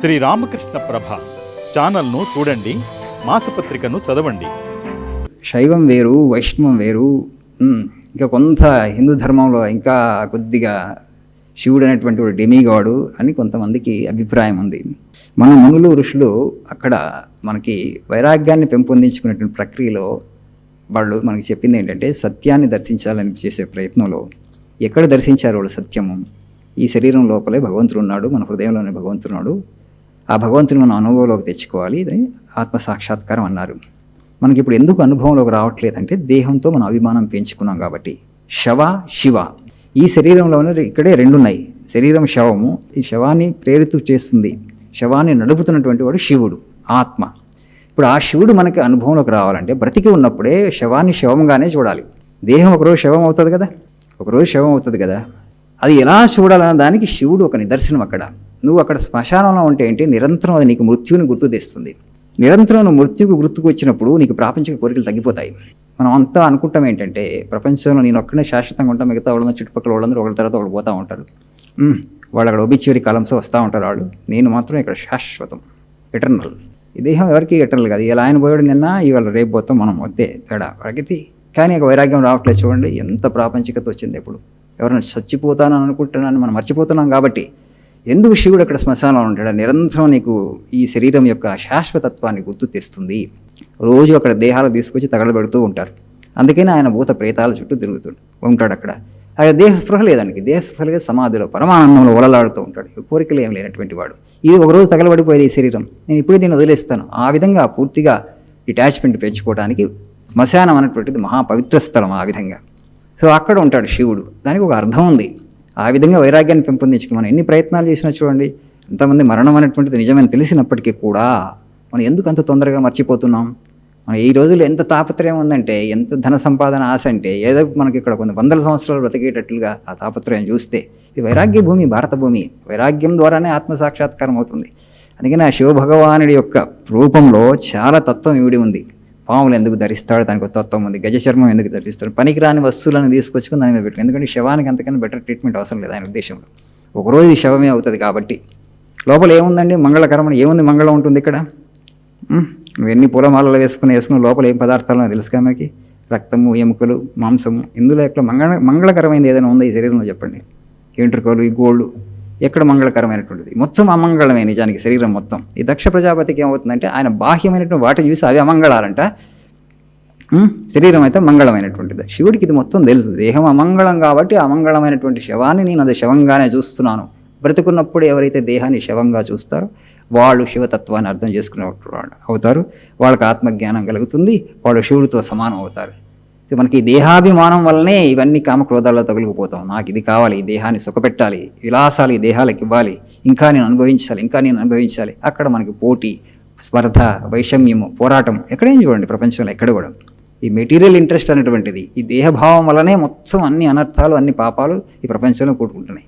శ్రీ రామకృష్ణ ప్రభ. ఛానల్ను చూడండి మాసపత్రికను చదవండి. శైవం వేరు వైష్ణవం వేరు. ఇంకా కొంత హిందూ ధర్మంలో ఇంకా కొద్దిగా శివుడు అనేటువంటి ఒక డెమిగాడు అని కొంతమందికి అభిప్రాయం ఉంది. మన మునులు ఋషులు అక్కడ మనకి వైరాగ్యాన్ని పెంపొందించుకునేటువంటి ప్రక్రియలో వాళ్ళు మనకి చెప్పింది ఏంటంటే సత్యాన్ని దర్శించాలని చేసే ప్రయత్నంలో ఎక్కడ దర్శించారు వాళ్ళు సత్యము? ఈ శరీరం లోపలే భగవంతుడు ఉన్నాడు మన హృదయంలోనే భగవంతుడు ఉన్నాడు. ఆ భగవంతుని మనం అనుభవంలోకి తెచ్చుకోవాలి. ఇది ఆత్మ సాక్షాత్కారం అన్నారు. మనకి ఇప్పుడు ఎందుకు అనుభవంలోకి రావట్లేదంటే దేహంతో మనం అభిమానం పెంచుకున్నాం కాబట్టి. శవ శివ. ఈ శరీరంలోనే ఇక్కడే రెండు ఉన్నాయి శరీరం శవము. ఈ శవాన్ని ప్రేరిత చేస్తుంది. శవాన్ని నడుపుతున్నటువంటి వాడు శివుడు ఆత్మ. ఇప్పుడు ఆ శివుడు మనకి అనుభవంలోకి రావాలంటే బ్రతికి ఉన్నప్పుడే శవాన్ని శవంగానే చూడాలి. దేహం ఒకరోజు శవం అవుతుంది కదా? ఒకరోజు శవం అవుతుంది కదా? అది ఎలా చూడాలన్న దానికి శివుడు ఒక నిదర్శనం అక్కడ. నువ్వు అక్కడ శ్మశానంలో ఉంటే ఏంటి? నిరంతరం అది నీకు మృత్యువుని గుర్తు తెస్తుంది. నిరంతరం మృత్యుకు గుర్తుకు వచ్చినప్పుడు నీకు ప్రాపంచిక కోరికలు తగ్గిపోతాయి. మనం అంతా అనుకుంటాం ఏంటంటే ప్రపంచంలో నేను ఒక్కడే శాశ్వతంగా ఉంటాం మిగతా వాళ్ళందరూ చుట్టుపక్కల వాళ్ళందరూ ఒకరి తర్వాత ఒకరు పోతూ ఉంటారు. వాళ్ళు అక్కడ ఒబిచ్యూరి కాలమ్స్ వస్తూ ఉంటారు వాళ్ళు. నేను మాత్రం ఇక్కడ శాశ్వతం ఎటర్నల్ ఈ దేహం ఎవరికి ఎటర్నల్ కాదు. ఇలా ఆయన పోయాడు నిన్న ఇవాళ రేపు పోతాం మనం వద్దే తేడా. ప్రగతి కానీ ఒక వైరాగ్యం రావట్లేదు చూడండి ఎంత ప్రాపంచికత వచ్చింది ఇప్పుడు ఎవరైనా చచ్చిపోతానని అనుకుంటున్నాను మనం మర్చిపోతున్నాం కాబట్టి ఎందుకు శివుడు అక్కడ శ్మశానంలో ఉంటాడు. నిరంతరం నీకు ఈ శరీరం యొక్క శాశ్వతత్వాన్ని గుర్తు తెస్తుంది. రోజు అక్కడ దేహాలు తీసుకొచ్చి తగలబెడుతూ ఉంటారు. అందుకని ఆయన భూత ప్రేతాల చుట్టూ తిరుగుతూ ఉంటాడు అక్కడ. ఆయన దేహ స్పృహ లేదానికి దేహ స్పృహ లేదు సమాధిలో పరమానందంలో ఒలలాడుతూ ఉంటాడు. కోరికలు ఏం లేనటువంటి వాడు. ఇది ఒకరోజు తగలబడిపోయేది ఈ శరీరం. నేను ఇప్పుడే దీన్ని వదిలేస్తాను. ఆ విధంగా పూర్తిగా డిటాచ్మెంట్ పెంచుకోవడానికి శ్మశానం అనేటువంటిది మహాపవిత్ర స్థలం ఆ విధంగా. సో అక్కడ ఉంటాడు శివుడు. దానికి ఒక అర్థం ఉంది. ఆ విధంగా వైరాగ్యాన్ని పెంపొందించుకుని మనం ఎన్ని ప్రయత్నాలు చేసినా చూడండి ఎంతమంది మరణం అనేటువంటిది నిజమని తెలిసినప్పటికీ కూడా మనం ఎందుకు అంత తొందరగా మర్చిపోతున్నాం? మన ఈ రోజుల్లో ఎంత తాపత్రయం ఉందంటే ఎంత ధన సంపాదన ఆశ అంటే ఏదో మనకి ఇక్కడ కొన్ని వందల సంవత్సరాలు బ్రతికేటట్లుగా ఆ తాపత్రయం చూస్తే ఇది వైరాగ్య భూమి భారత భూమి. వైరాగ్యం ద్వారానే ఆత్మ సాక్షాత్కారం అవుతుంది. అందుకని ఆ శివభగవానుడి యొక్క రూపంలో చాలా తత్వం ఇవిడి ఉంది. పాములు ఎందుకు ధరిస్తాడు దానికి తత్వం ఉంది. గజశర్మం ఎందుకు ధరిస్తాడు? పనికిరాని వస్తువులను తీసుకొచ్చుకుని దాని మీద పెట్టు ఎందుకంటే శవానికి అంతకన్నా బెటర్ ట్రీట్మెంట్ అవసరం లేదు ఆయన ఉద్దేశంలో. ఒకరోజు శవమే అవుతుంది కాబట్టి. లోపల ఏముందండి? మంగళకరమని ఏముంది? మంగళం ఉంటుంది ఇక్కడ. ఎన్ని పూలమాలలు వేసుకుని వేసుకుని లోపల ఏం పదార్థాలు నాకు తెలుసుగా మనకి? రక్తము ఎముకలు మాంసము ఇందులో ఎక్కడ మంగళ మంగళకరమైనది ఏదైనా ఉందా ఈ శరీరంలో చెప్పండి? ఎంట్రుకలు ఈ గోళ్ళు ఎక్కడ మంగళకరమైనటువంటిది. మొత్తం అమంగళమే నిజానికి శరీరం మొత్తం. ఈ దక్ష ప్రజాపతికి ఏమవుతుందంటే ఆయన బాహ్యమైనటువంటి వాటిని చూసి అవి అమంగళాలంట. శరీరం అయితే మంగళమైనటువంటిది. శివుడికి ఇది మొత్తం తెలుసు. దేహం అమంగళం కాబట్టి ఆ అమంగళమైనటువంటి శవాన్ని నేను అది శవంగానే చూస్తున్నాను. బ్రతుకున్నప్పుడు ఎవరైతే దేహాన్ని శవంగా చూస్తారో వాళ్ళు శివతత్వాన్ని అర్థం చేసుకునే అవుతారు. వాళ్ళకి ఆత్మజ్ఞానం కలుగుతుంది. వాళ్ళు శివుడితో సమానం అవుతారు. సో మనకి ఈ దేహాభిమానం వల్లనే ఇవన్నీ కామ క్రోధాల్లో తగులుకుపోతాం. నాకు ఇది కావాలి ఈ దేహాన్ని సుఖపెట్టాలి విలాసాలు ఈ దేహాలకు ఇవ్వాలి ఇంకా నేను అనుభవించాలి ఇంకా నేను అనుభవించాలి. అక్కడ మనకి పోటీ స్పర్ధ వైషమ్యము పోరాటం ఎక్కడేం చూడండి ప్రపంచంలో ఎక్కడ కూడా. ఈ మెటీరియల్ ఇంట్రెస్ట్ అనేటువంటిది ఈ దేహభావం వల్లనే మొత్తం అన్ని అనర్థాలు అన్ని పాపాలు ఈ ప్రపంచంలో కూడుకుంటున్నాయి